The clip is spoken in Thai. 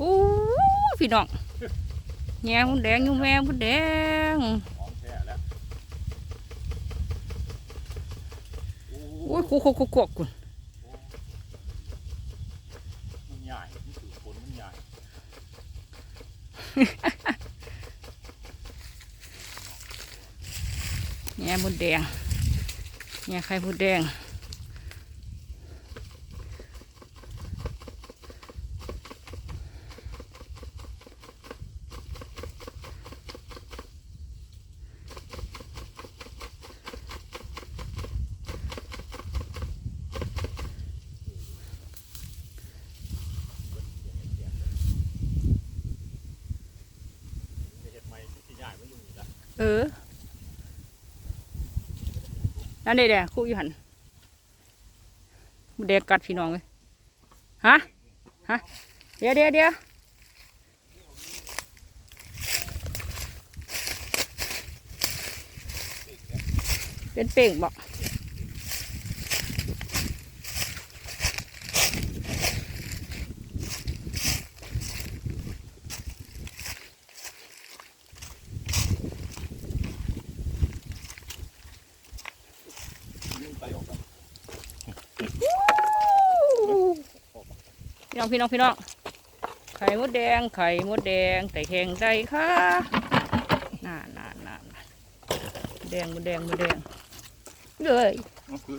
อู้พี่น้องแง่มดแดงยู่แม่มดแดงของแท้แล้วโอ้ยคุกคุกคุกคุกคุณมันใหญ่มันถือผลมันใหญ่แง่มดแดงแง่ไข่มดแดง เห็ดใหม่ที่ใหญ่มันอยู่นี่ละ เออ นั่นเด้เด้คุกอยู่หันมดแดงกัดพี่น้องเลยฮะ ฮะ เดี๋ยวเดี๋ยวเดี๋ยวเป็นเป่งบอก มันไปออกแบบ พี่ น้องพี่น้องพี่น้องไข่มดแดง ไข่มดแดงไก่แข็งได้ค่ะน่าน่าน่าแดงมดแดงมดแดงเลยมันคือ